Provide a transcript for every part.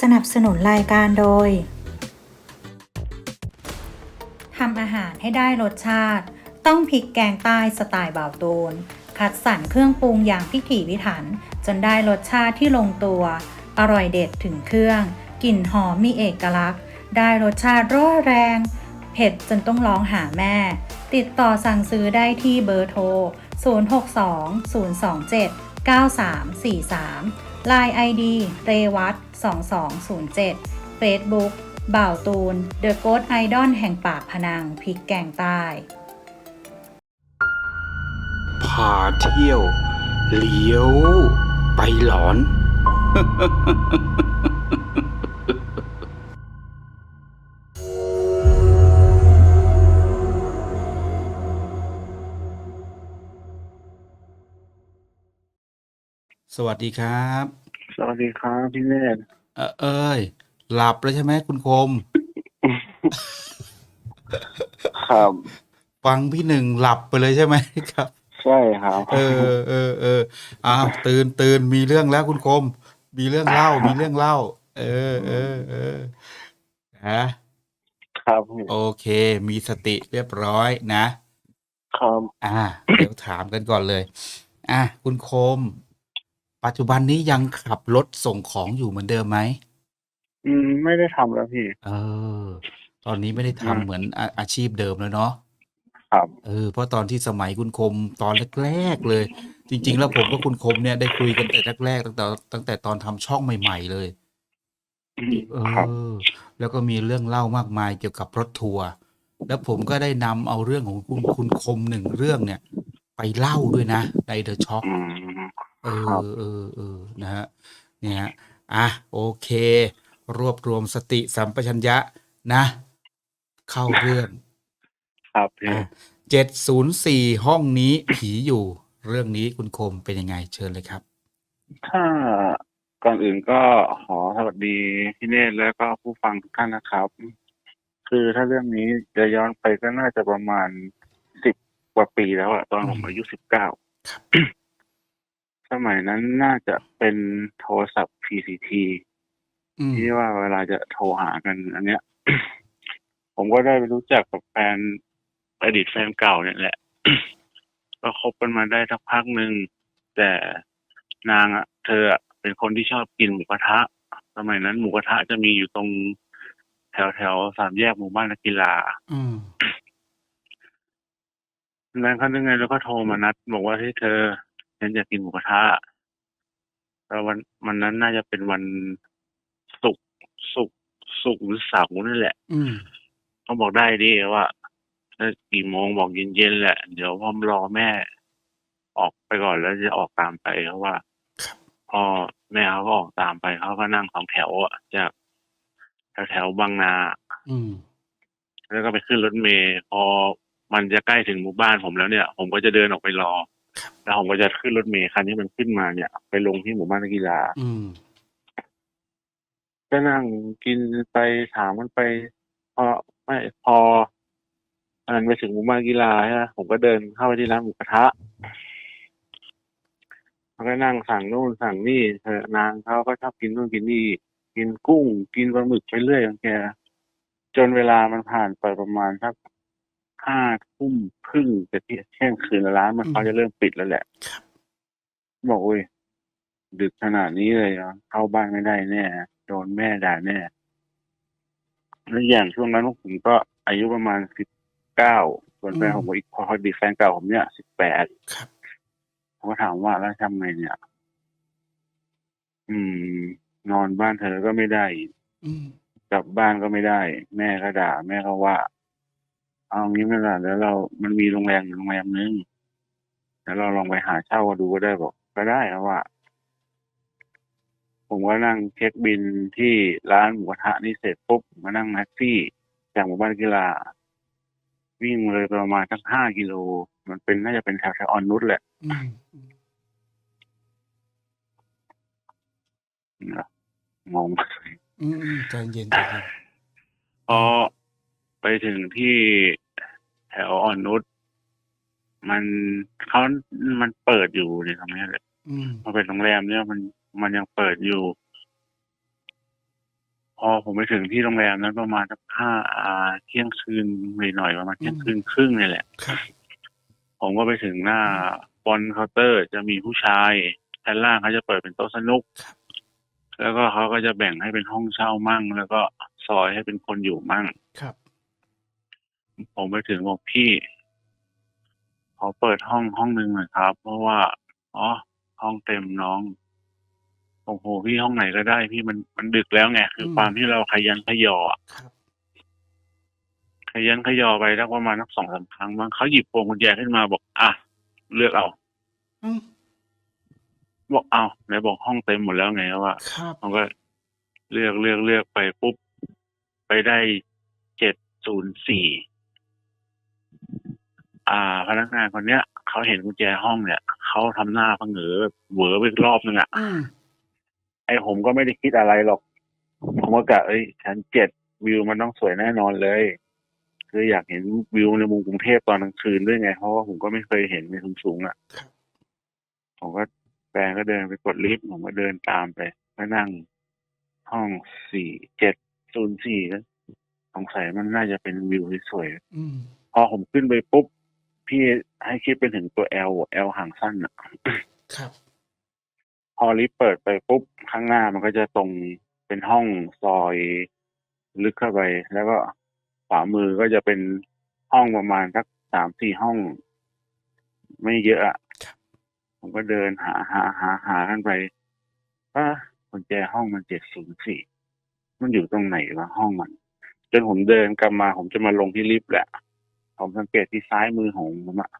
สนับสนุนรายการโดยทำอาหารให้ได้รสชาติ ต้องพริกแกงใต้สไตล์บ่าวตูนคัดสรรเครื่องปรุงอย่างพิถีพิถัน จนได้รสชาติที่ลงตัว อร่อยเด็ดถึงเครื่อง กลิ่นหอมมีเอกลักษณ์ ได้รสชาติร้อนแรง เผ็ดจนต้องร้องหาแม่ ติดต่อสั่งซื้อได้ที่เบอร์โทร 062 027 9343 Line ID เรวัต2207 Facebook บ่าวตูน The Ghost Idol แห่งปากพนังพริกแกงใต้พาเที่ยว เลี้ยว ไปหลอน สวัสดีครับ สวัสดีครับพี่เนตรเออเอ้ย หลับแล้วใช่ไหมคุณคม ครับฟังพี่หนึ่งหลับไปเลยใช่ไหมครับ ใช่ครับ เออเออเอออ้าวตื่นตื่นมีเรื่องแล้วคุณคม มีเรื่องเล่า มีเรื่องเล่า เออเออเออนะครับพี่โอเค มีสติเรียบร้อยนะ ครับ อ่า เดี๋ยวถามกันก่อนเลย อะคุณคม ปัจจุบันนี้ยังขับรถส่งของอยู่เหมือนเดิมไหม อืม ไม่ได้ทำแล้วพี่ เออ ตอนนี้ไม่ได้ทำอืมเหมือนอา อาชีพเดิมแล้วเนาะ ครับ เออ เพราะตอนที่สมัยคุณคมตอนแรก ๆ เลย จริง ๆ แล้วผมกับคุณคมเนี่ยได้คุยกันแต่แรก ๆ ตั้งแต่ ตั้งแต่ตอนทำช่องใหม่ ๆ เลย อืม เอครับ อ แล้วก็มีเรื่องเล่ามากมายเกี่ยวกับรถทัวร์ แล้วผมก็ได้นำเอาเรื่องของคุณ คุณคมหนึ่งเรื่องเนี่ย ไปเล่าด้วยนะในเดอะช็อคอืม เอครับอเออเออนะฮะเนี่ยฮะอะโอเค รวบรวมสติสัมปชัญญะนะ เข้าเรื่องครับพี่เจ็ดศูนย์สี่ห้องนี้ผีอยู่ เรื่องนี้คุณคมเป็นยังไงเชิญเลยครับถ้าก่อนอื่นก็ขอสวัสดีพี่เนตรแล้วก็ผู้ฟังทุกท่านนะครับ คือถ้าเรื่องนี้จะย้อนไปก็น่าจะประมาณสิบกว่าปีแล้วอะตอนผมอืมอายุสิบเก้า สมัยนั้นน่าจะเป็นโทรศัพท์ PCT อืมที่ว่าเวลาจะโทรหากัน อันเนี้ย ผมก็ได้ไปรู้จักกับแฟนอดีตแฟนเก่าเนี่ยแหละ ก็คบกันมาได้สักพักหนึ่ง แต่นางอะเธออะเป็นคนที่ชอบกินหมูกระทะ สมัยนั้นหมูกระทะจะมีอยู่ตรงแถวแถวๆสามแยกหมู่บ้านนักกีฬาอืมนั้นเขายังไงแล้วก็โทรมานัด บอกว่าให้ยเธอ ฉันอยากกินหมูกระทะแล้ววันวันนั้นน่าจะเป็นวันศุกร์ศุกร์ศุกร์หรือเสาร์นั่นแหละ อืมเขาบอกได้ดิว่าถ้ากี่โมงบอกเย็นๆแหละ เดี๋ยวพ่อมรอแม่ ออกไปก่อนแล้วจะออกตามไปเพราะว่าครับพ่อแม่เขาก็ออกตามไปเขาก็นั่งสองแถวอะจากแถวแถวๆบางนา อืมแล้วก็ไปขึ้นรถเมล์พอมันจะใกล้ถึงหมู่บ้านผมแล้วเนี่ย ผมก็จะเดินออกไปรอ แล้วผมก็จะขึ้นรถเมล์คันที่มันขึ้นมาเนี่ย ไปลงที่หมู่บ้านนักกีฬาอืม ก็นั่งกินไปถามมันไป พอไม่พออันไปถึงหมู่บ้านกีฬาใช่ไหมผมก็เดินเข้าไปที่ร้านหมูกระทะมันก็นั่งสั่งนู่นสั่งนี่เธอนางเขาก็ชอบกินนู่นกินนี่ กินกุ้ง กินปลาหมึกไปเรื่อยของแกจนเวลามันผ่านไปประมาณสัก ห้าทุ่มครึ่งจะเที่ยงคืนแล้วร้านมันอืมเขาจะเริ่มปิดแล้วแหละบอกโอ้ยดึกขนาดนี้เลยเหรอเข้าบ้านไม่ได้แน่โดนแม่ด่าแน่แล้วอย่างช่วงนั้นผมก็อายุประมาณสิบเก้าส่วนแฟนอืมผมก็อีกพอดีแฟนเก่าผมเนี่ยสิบแปดครับผมก็ถามว่าแล้วทำไงเนี่ย อืม นอนบ้านเธอก็ไม่ได้อีกอืมกลับบ้านก็ไม่ได้ แม่ก็ด่า แม่ก็ว่า เอางี้ไม่ละแล้วเรามันมีโรงแรมอยู่โรงแรมนึงแล้วเราลองไปหาเช่าก็ดูก็ได้บอก ก็ได้ครับว่า ผมก็นั่งเช็คบินที่ร้านหมูกระทะนี่เสร็จปุ๊บผมมานั่งแท็กซี่จากหมู่บ้านกีฬาวิ่งเลยประมาณสักห้ากิโล มันเป็นน่าจะเป็นแถวแถวๆอ่อนนุชแหละอืมนะงงอืมอืมใจเย็นใจเย็นพอ ไปถึงที่แถวอ่อนนุชมันเขามันเปิดอยู่ในตรงนี้แหละอืมมันเป็นโรงแรมเนี่ยมันมันยังเปิดอยู่ พอผมไปถึงที่โรงแรมนั้นประมาณสักห้าอ่าเที่ยงคืนหน่อยๆประมาณเที่ยงคืนครึ่งนี่แหละครับผมก็ไปถึงหน้าบอลเคาน์เตอร์จะมีผู้ชายชั้นล่างเขาจะเปิดเป็นโต๊ะสนุกครับแล้วก็เขาก็จะแบ่งให้เป็นห้องเช่ามั่ง แล้วก็ซอยให้เป็นคนอยู่มั่งครับ ผมไปถึงบอกพี่ขอเปิดห้องห้องหนึ่งหน่อยครับ เพราะว่าอ๋อห้องเต็มน้องโอ้โหพี่ห้องไหนก็ได้ พี่มันมันดึกแล้วไงคืออมความที่เราขยันขยออะครับขยันขยอไปสักประมาณสักสองสามครั้งบ้างเขาหยิบพวงกุญแจขึ้นมาบอก อะเลือกเอาอืมบอกเอาไหนบอกห้องเต็มหมดแล้วไงว่าครับผมก็เลือกเลือกเลือกไปปุ๊บไปได้เจ็ดศูนย์สี่ อ่าพนักงานคนเนี้ยเขาเห็นกุญแจห้องเนี่ยเขาทำหน้าพังเหงอเหวอไปอีกรอบนึงอะอืมไอผมก็ไม่ได้คิดอะไรหรอก ผมก็กะเอ้ยชั้นเจ็ดวิวมันต้องสวยแน่นอนเลย คืออยากเห็นวิวในมุมกรุงเทพตอนกลางคืนด้วยไง เพราะว่าผมก็ไม่เคยเห็นในสูงสูงๆอะ ครับ ผมก็แฟนก็เดินไปกดลิฟต์ผมก็เดินตามไปก็นั่งห้องสี่เจ็ดศูนย์สี่แล้วสงสัยมันน่าจะเป็นวิวที่สวย อืม พอผมขึ้นไปปุ๊บ พี่ให้คิดเป็นถึงตัว L L หางสั้นอะครับ พอลิฟต์เปิดไปปุ๊บข้างหน้ามันก็จะตรงเป็นห้องซอยลึกเข้าไป แล้วก็ขวามือก็จะเป็นห้องประมาณสักสามสี่ห้อง ไม่เยอะอะครับผมก็เดินหาหาหาหากันไปว่ากุญแจห้องมันเจ็ดศูนย์สี่มันอยู่ตรงไหนวะห้องมัน จนผมเดินกลับมา ผมจะมาลงที่ลิฟต์แหละ ผมสังเกตที่ซ้ายมือของผมอะ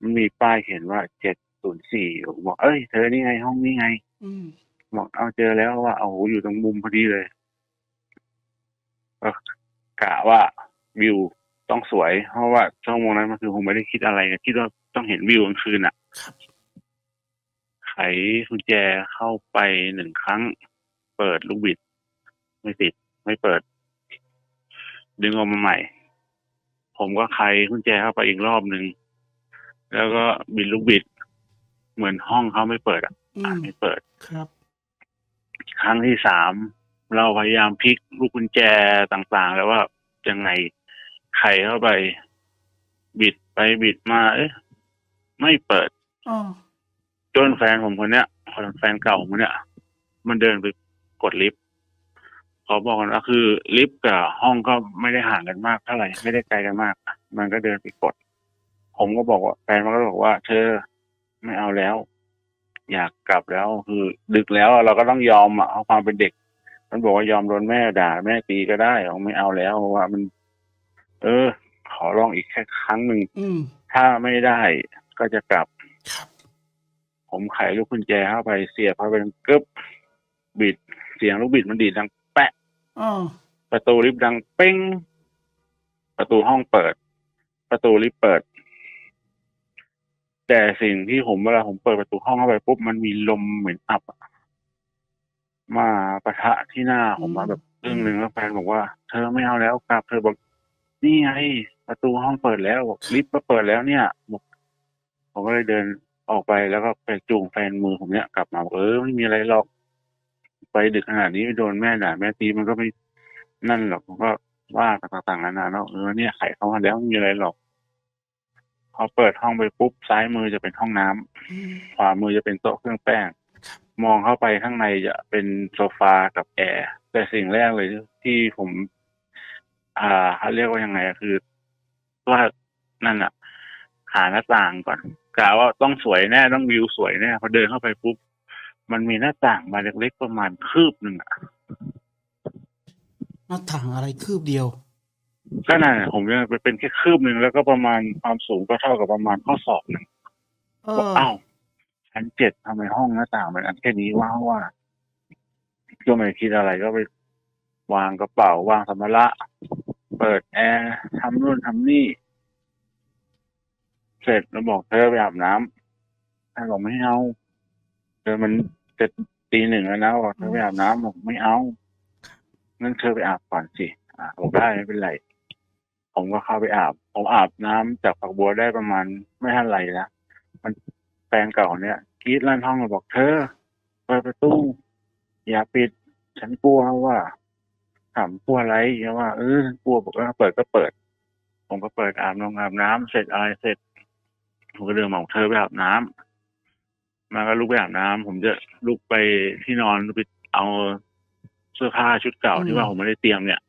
มันมีป้ายเขียนว่าเจ็ดศูนย์สี่ผมบอกเอ้ยเธอนี่ไงห้องนี้ไงอืมบอกเอาเจอแล้วว่าเอาโหอยู่ตรงมุมพอดีเลยก็กะว่าวิวต้องสวย เพราะว่าช่วงวงนั้นมันคือผมไม่ได้คิดอะไรคิดว่าต้องเห็นวิวกลางคืนอะครับไขกุญแจเข้าไปหนึ่งครั้ง เปิดลูกบิด ไม่ติด ไม่เปิด ดึงออกมาใหม่ ผมก็ไขกุญแจเข้าไปอีกรอบหนึ่งแล้วก็บิดลูกบิด เหมือนห้องเขาไม่เปิดอะอือะมไม่เปิดครับ ครั้งที่สามเราพยายามพลิกลูกกุญแจต่างๆ แล้วว่ายังไงไขเข้าไป บิดไปบิดมาเอ๊ะไม่เปิดอ๋อจนแฟนผมคนเนี้ยคนแฟนเก่าผมคนเนี้ยมันเดินไปกดลิฟต์ ขอบอกกันว่าคือลิฟต์กับห้องก็ไม่ได้ห่างกันมากเท่าไหร่ไม่ได้ไกลกันมาก มันก็เดินไปกด ผมก็บอกว่าแฟนมันก็บอกว่า เธอไม่เอาแล้ว อยากกลับแล้วคือ ดึกแล้วเราก็ต้องยอมอะเอาความเป็นเด็ก มันบอกว่ายอมโดนแม่ด่า แม่ตีก็ได้ผมไม่เอาแล้วเพราะว่ามัน เออ ขอลองอีกแค่ครั้งหนึ่งอืมถ้าไม่ได้ก็จะกลับครับผมไขลูกกุญแจเข้าไปเสียบเข้าไปดังกึบบิดเสียงลูกบิดมันดีดดังแปะอ๋อประตูลิฟต์ดังเป้ง ประตูห้องเปิด ประตูลิฟต์เปิด แต่สิ่งที่ผมเวลาผมเปิดประตูห้องเข้าไปปุ๊บมันมีลมเหมือนอับอะมาปะทะที่หน้าผมมาแบบครึ่งหนึ่งแล้วแฟนบอกว่า เธอไม่เอาแล้วกลับเธอบอกนี่ไงประตูห้องเปิดแล้วบอกลิฟต์ก็เปิดแล้วเนี่ยบอกผมก็เลยเดินออกไปแล้วก็ไปจูงแฟนมือผมเนี่ยกลับมาบอกเออไม่มีอะไรหรอก ไปดึกขนาดนี้โดนแม่ด่าแม่ตีมันก็ไม่นั่นหรอกผมก็ว่ากันต่างๆนานาเนาะเออเนี่ยไขเข้ามาแล้วไม่มีอะไรหรอกพอเปิดห้องไปปุ๊บซ้ายมือจะเป็นห้องน้ำอืมขวามือจะเป็นโต๊ะเครื่องแป้ง มองเข้าไปข้างในจะเป็นโซฟากับแอร์แต่สิ่งแรกเลยที่ผม อ่าเขาเรียกว่ายังไงอะคือว่านั่นอะหาหน้าต่างก่อนกะว่าต้องสวยแน่ต้องวิวสวยแน่พอเดินเข้าไปปุ๊บ มันมีหน้าต่างมาเล็กๆประมาณคืบหนึ่งอะหน้าต่างอะไรคืบเดียวก็นั่นอะผมยังเป็นแค่คืบหนึ่งแล้วก็ประมาณความสูงก็เท่ากับประมาณข้อศอกหนึ่งเอบอกออ้าวชั้นเจ็ดทำไมห้องหน้าต่างเป็นอันแค่นี้ว้าวว่าก็ไม่คิดอะไรก็ไปวางกระเป๋าวางสัมภาระเปิดแอร์ทำนู่นทำนี่ เสร็จแล้วบอกเธอไปอาบน้ำท่านบอกไม่เอา เธอมันจะตีหนึ่งแล้วนะบอกเธอไปอาบน้ำบอกไม่เอางั้นเธอไปอาบก่อนสิอ่าบอกได้ไม่เป็นไร ผมก็เข้าไปอาบ ผมอาบน้ำจากฝักบัวได้ประมาณไม่เท่าไหร่ละมันแฟนเก่าเนี่ยกรีดลั่นห้องมาบอกเธอเปิดประตูอย่าปิด ฉันกลัวว่าถามกลัวอะไรเงี้ยว่าเออกลัวบอกว่าเปิดก็เปิด ผมก็เปิดอาบน้ำอาบน้ำเสร็จอะไรเสร็จผมก็เดินมาบอกเธอไปอาบน้ำ มาก็ลุกไปอาบน้ำผมจะลุกไปที่นอนไปเอาเสื้อผ้าชุดเก่าอืมที่ว่าผมไม่ได้เตรียมเนี่ย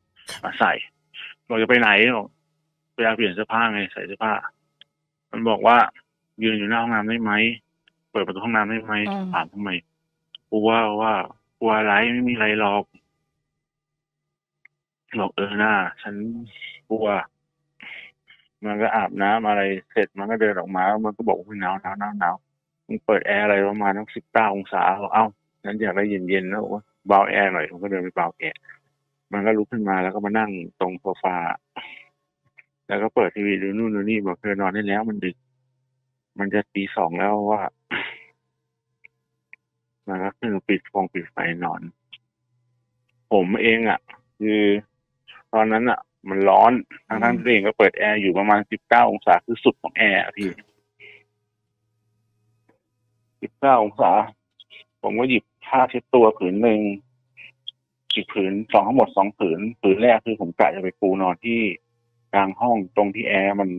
มาใส่บอกจะไปไหนบอกไปเอาเปลี่ยนเสื้อผ้าไงใส่เสื้อผ้า มันบอกว่า ยืนอยู่หน้าห้องน้ำได้ไหมเปิดประตูห้องน้ำได้ไหมอืมถามทำไมกลัวว่ากลัวอะไรไม่มีอะไรหรอกบอกเออหน้าฉันกลัว มันก็อาบน้ำอะไรเสร็จมันก็เดินออกมาแล้วมันก็บอกว่าหนาวหนาวหนาวหนาว มึงเปิดแอร์อะไรประมาณตั้งสิบเก้าองศาบอกเอ้าฉันอยากได้เย็นๆแล้วว่าเบาแอร์หน่อยผมก็เดินไปเบาแอร์มันก็ลุกขึ้นมาแล้วก็มานั่งตรงโซฟาแล้วก็เปิดทีวีดูนู่นดูนี่บอกเธอนอนได้แล้วมันดึก มันจะตีสองแล้วว่ามันก็ขึ้นมาปิดฟองปิดไฟนอน ผมเองอะ คือตอนนั้นอะ มันร้อนทั้งทั้งๆที่ตัวเองก็เปิดแอร์อยู่ประมาณสิบเก้าองศาคือสุดของแอร์พี่ สิบเก้าองศา ผมก็หยิบผ้าเช็ดตัวผืนหนึ่งอีกผืนสองทั้งหมดสองผืน ผืนแรกคือผมกะจะไปปูนอนที่กลางห้องตรงที่แอร์มัน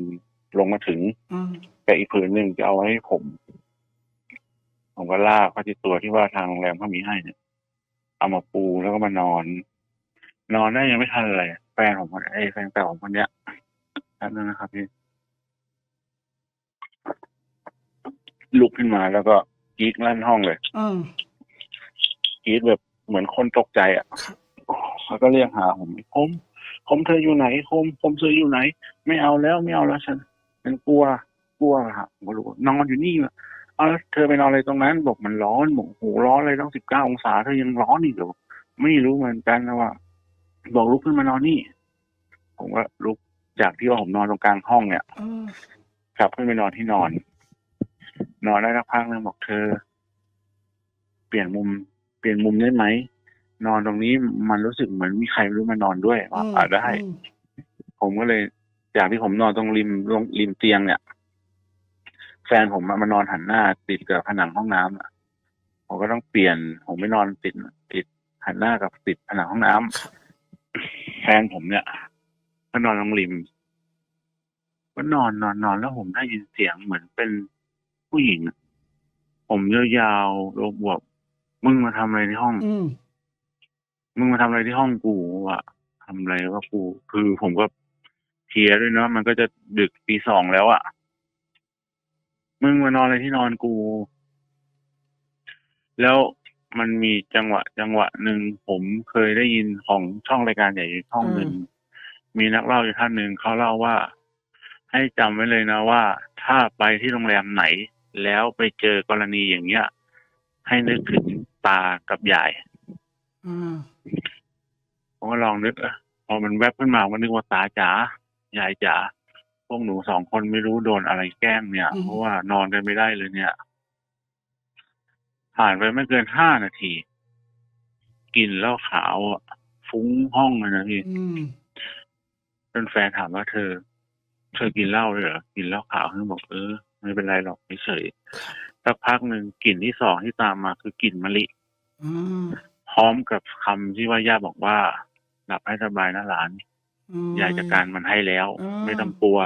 ลงมาถึงอืมแต่อีกผืนหนึ่งจะเอาไว้ให้ผม ผมก็ลากผ้าเช็ดตัวที่ว่าทางโรงแรมเขามีให้เนี่ย เอามาปูแล้วก็มานอน นอนได้ยังไม่ทันเลยแฟนผมคนไอ้ยแฟนเก่าผมคนเนี้ยแป๊บนึงนะครับพี่ ลุกขึ้นมาแล้วก็กรีดลั่นห้องเลยอืมกรีดแบบเหมือนคนตกใจอะครับแล้วก็เรียกหาผมคมคมเธออยู่ไหนคมคมเธออยู่ไหน ไม่เอาแล้วไม่เอาแล้วฉันฉันกลัวกลัวอะครับผมก็รู้ว่านอนอยู่นี่อะเอาแล้วเธอไปนอนอะไรตรงนั้น บอกมันร้อนบอกโอ้โหร้อนเลยต้องสิบเก้าองศาเธอยังร้อนอีกเหรอไม่รู้เหมือนกันนะว่า บอกลุกขึ้นมานอนนี่ ผมก็ลุกจากที่ว่าผมนอนตรงกลางห้องเนี่ยอืมกลับขึ้นไปนอนที่นอน นอนได้สักพักนึงบอกเธอ เปลี่ยนมุม เปลี่ยนมุมได้ไหมนอนตรงนี้มันรู้สึกเหมือนมีใครไม่รู้มานอนด้วยว่าอ่าได้อืมผมก็เลยจากที่ผมนอนตรงริมลงริมเตียงเนี่ย แฟนผมอะมานอนหันหน้า ติดกับผนังห้องน้ำอะผมก็ต้องเปลี่ยน ผมไม่นอนติดติดหันหน้ากับติดผนังห้องน้ำแฟนผมเนี่ยก็นอนตรงริม ก็นอนนอนนอนแล้วผมได้ยินเสียงเหมือนเป็น ผู้หญิงอะผมยาวๆโลบวบมึงมาทำอะไรในห้อง อืมมึงมาทำอะไรที่ห้องกูวะทำอะไรวะกู คือผมก็เพลียด้วยเนาะมันก็จะดึกตีสองแล้วอะมึงมานอนอะไรที่นอนกู แล้วมันมีจังหวะ จังหวะหนึ่งผมเคยได้ยินของช่องรายการใหญ่อยู่ช่องหนึ่งมีนักเล่าอยู่ท่านหนึ่งเขาเล่าว่า ให้จำไว้เลยนะว่า ถ้าไปที่โรงแรมไหน แล้วไปเจอกรณีอย่างเงี้ย ให้นึกถึงตากับยายอืมผมก็ลองนึกอะพอมันแวบขึ้นมาผมก็นึกว่าตาจ๋ายายจ๋าพวกหนูสองคนไม่รู้โดนอะไรแกล้งเนี่ย เพราะว่านอนกันไม่ได้เลยเนี่ย ผ่านไปไม่เกินห้านาทีกลินเหล้าขาวอะฟุ้งห้องเลยนะพี่อืมจนแฟนถามว่าเธอ เธอกินเหล้าด้วยเหรอกินเหล้าขาวเขาบอกเออ ไม่เป็นไรหรอกเฉยๆสักพักหนึ่งกลิ่นที่สองที่ตามมาคือกลิ่นมะลิอืมพร้อมกับคำที่ว่าย่าบอกว่า หลับให้สบายนะหลานอืมยายจัดการมันให้แล้วอืมไม่ต้องกลัว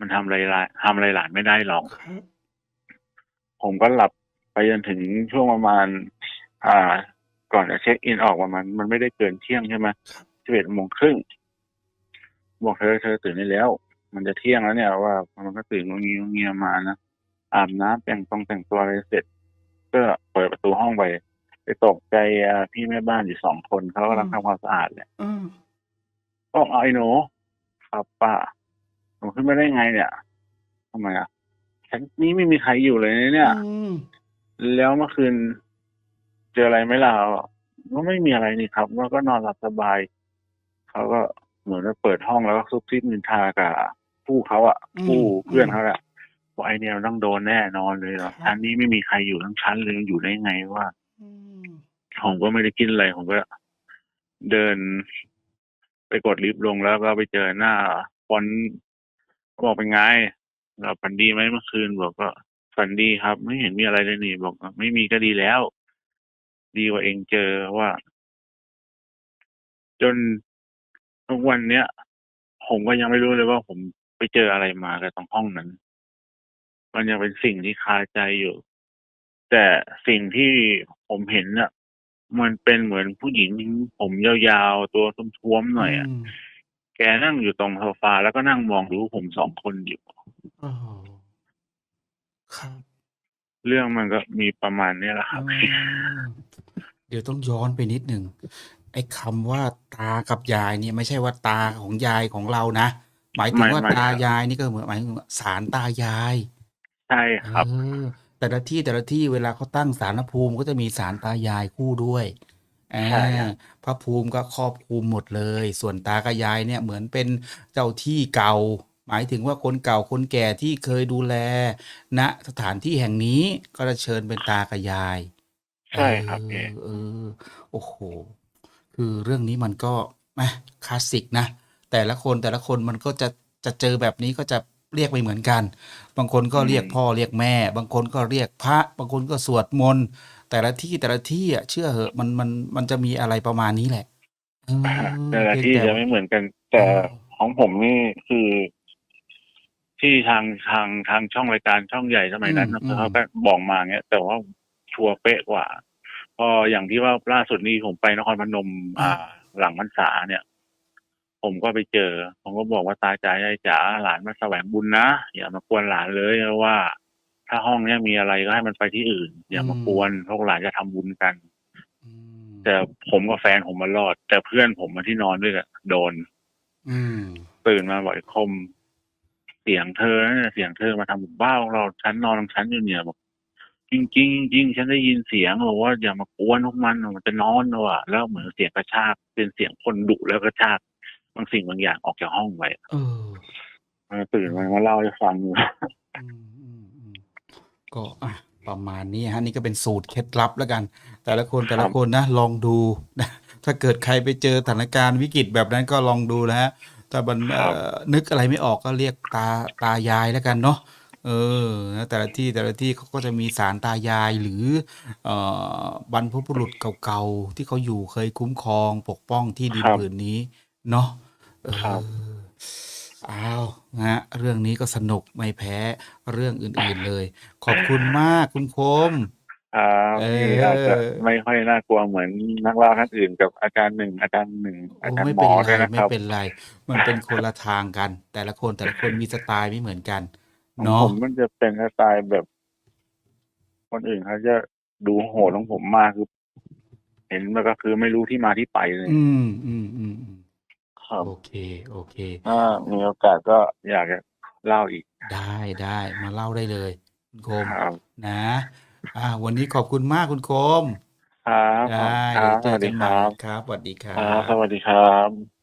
มันทำอะไรหลานทำอะไรหลานไม่ได้หรอกครับผมก็หลับไปจนถึงช่วงประมาณ อ่า ก่อนจะเช็คอินออกประมาณมันไม่ได้เกินเที่ยงใช่ไหมสิบเอ็ดโมงครึ่งบอกเธอเธอตื่นได้แล้ว มันจะเที่ยงแล้วเนี่ยว่ามันก็ตื่นงงเงียงเงียมานะอาบน้ำแต่งตรงแต่งตัวอะไรเสร็จ ก็เปิดประตูห้องไปไปตกใจอ่าพี่แม่บ้านอยู่สองคนเขากำลังทำความสะอาดแหละอืมบอกเอาไอ้หนูครับป้าหนูขึ้นมาได้ไงเนี่ยทำไมอะชั้นนี้ไม่มีใครอยู่เลยนะเนี่ยอืมแล้วเมื่อคืน เจออะไรไหมล่ะก็ไม่มีอะไรนี่ครับว่าก็นอนหลับสบาย เขาก็เหมือนว่าเปิดห้องแล้วก็ซุบซิบนินทากับ ผู้เขาอะผู้เพื่อนเขาแหละว่าไอเนี่ยต้องโดนแน่นอนเลยเหรอชั้นนี้ไม่มีใครอยู่ทั้งชั้นเลยอยู่ได้ไงว่าอืมผมก็ไม่ได้กินอะไรผมก็ เดิน ไปกดลิฟต์ลงแล้วก็ไปเจอหน้าฟอนต์บอกเป็นไงเราฝันดีไหมเมื่อคืนบอกก็ฝันดีครับ ไม่เห็นมีอะไรเลยนี่บอกว่าไม่มีก็ดีแล้ว ดีกว่าเองเจอว่า จนทุกวันเนี้ยผมก็ยังไม่รู้เลยว่าผม ไปเจออะไรมากับตรงห้องนั้น มันยังเป็นสิ่งที่คาใจอยู่ แต่สิ่งที่ผมเห็นน่ะมันเป็นเหมือนผู้หญิงผมยาวๆ ตัวท้วมๆหน่อยอะมแกนั่งอยู่ตรงโซฟาแล้วก็นั่งมองดูผมสองคนอยู่โอ้โหครับ เรื่องมันก็มีประมาณเนี้ยแหละครับอืมเดี๋ยวต้องย้อนไปนิดหนึ่งไอ้คำว่าตากับยายเนี่ยไม่ใช่ว่าตาของยายของเรานะ หมายถึงไม่ว่าไม่ตาครับยายนี่ก็เหมือนหมายถึงสารตายายใช่ครับ เออแต่ละที่แต่ละที่เวลาเขาตั้งศาลภูมิก็จะมีศาลตายายคู่ด้วยอ่าใช่ครับ พระภูมิก็ครอบคลุมหมดเลย ส่วนตากับยายเนี่ยเหมือนเป็นเจ้าที่เก่า หมายถึงว่าคนเก่าคนแก่ที่เคยดูแล ณสถานที่แห่งนี้ก็จะเชิญเป็นตากับยาย ใช่ครับเอพี่อเออโอ้โห คือเรื่องนี้มันก็แหมคลาสสิกนะ แต่ละคนแต่ละคนมันก็จะจะเจอแบบนี้ก็จะเรียกไม่เหมือนกัน บางคนก็เรียกพ่อเรียกแม่ บางคนก็เรียกพระ บางคนก็สวดมนต์แต่ละที่แต่ละที่อะเชื่อเหอะมันมันมันจะมีอะไรประมาณนี้แหละเออแต่ละเพียงที่แต่จะไม่เหมือนกัน แต่เออของผมนี่คือ ที่ทางทางทางช่องรายการช่องใหญ่สมัยนั้นอืมเขาก็บอกมาเงี้ย แต่ว่าชัวร์เป๊ะกว่า พออย่างที่ว่าล่าสุดนี้ผมไปนครพนม อ่า หลังพรรษาเนี่ย ผมก็ไปเจอ ผมก็บอกว่าตาจ๋ายายจ๋าหลานมาแสวงบุญนะอย่ามากวนหลานเลยเพราะว่า ถ้าห้องเนี้ยมีอะไรก็ให้มันไปที่อื่น อย่ามากวนพวกหลานจะทำบุญกันอืมแต่ผมกับแฟนผมมารอด แต่เพื่อนผมมาที่นอนด้วยอะโดน อืมตื่นมาบ่อยคม เสียงเธอเนี่ยเสียงเธอมาทำบุญบ้าของเราฉันนอนของฉันอยู่เนี่ยบอกจริงจริงๆจริงๆฉันได้ยินเสียงบอกว่าอย่ามากวนพวกมันมันจะนอนว่ะแล้วเหมือนเสียงกระชากเป็นเสียงคนดุแล้วกระชากบางสิ่งบางอย่างออกจากห้องไปเออมันตื่นมามาเล่าให้ฟังอยู่อืมอืมอืมก็อะประมาณนี้ฮะนี่ก็เป็นสูตรเคล็ดลับแล้วกัน แต่ละคนแต่ละคนนะลองดูนะถ้าเกิดใครไปเจอสถานการณ์วิกฤตแบบนั้นก็ลองดูนะฮะถ้ามันครับเอ่อนึกอะไรไม่ออกก็เรียกตาตายายแล้วกันเนาะเออนะแต่ละที่แต่ละที่เขาก็จะมีสารตายายหรือเอ่อบรรพบุรุษเก่าๆที่เขาอยู่เคยคุ้มครองปกป้องที่ดินครับผืนนี้เนาะเออ ครับอ้าวนะฮะเรื่องนี้ก็สนุกไม่แพ้เรื่องอื่นๆเลย ขอบคุณมากคุณคมครับเออ นี่อาจจะไม่ค่อยน่ากลัวเหมือนนักเล่าท่านอื่นกับอาจารย์หนึ่งอาจารย์หนึ่งอาโอ้จารไม่ย์หมเป็นอไรด้วยนะไม่ครับ เป็นไร มันเป็นคนละทางกัน แต่ละคนแต่ละคนมีสไตล์ไม่เหมือนกันของเนาะผมมันจะเป็นสไตล์แบบคนอื่นเขาจะดูโหดของผมมากคือ เห็นมันก็คือไม่รู้ที่มาที่ไปเลย อืมอืมอืมอืม ครับ โอเค โอเค ถ้ามีโอกาสก็อยากจะเล่าอีกได้ได้มาเล่าได้เลย คุณคมครับนะ อ่า วันนี้ขอบคุณมากคุณคม ครับได้ครัเดี๋ยวบเจสอวัสกัดีนคใหม่รับครับสวัสดีครัครับบสวัสดีครับ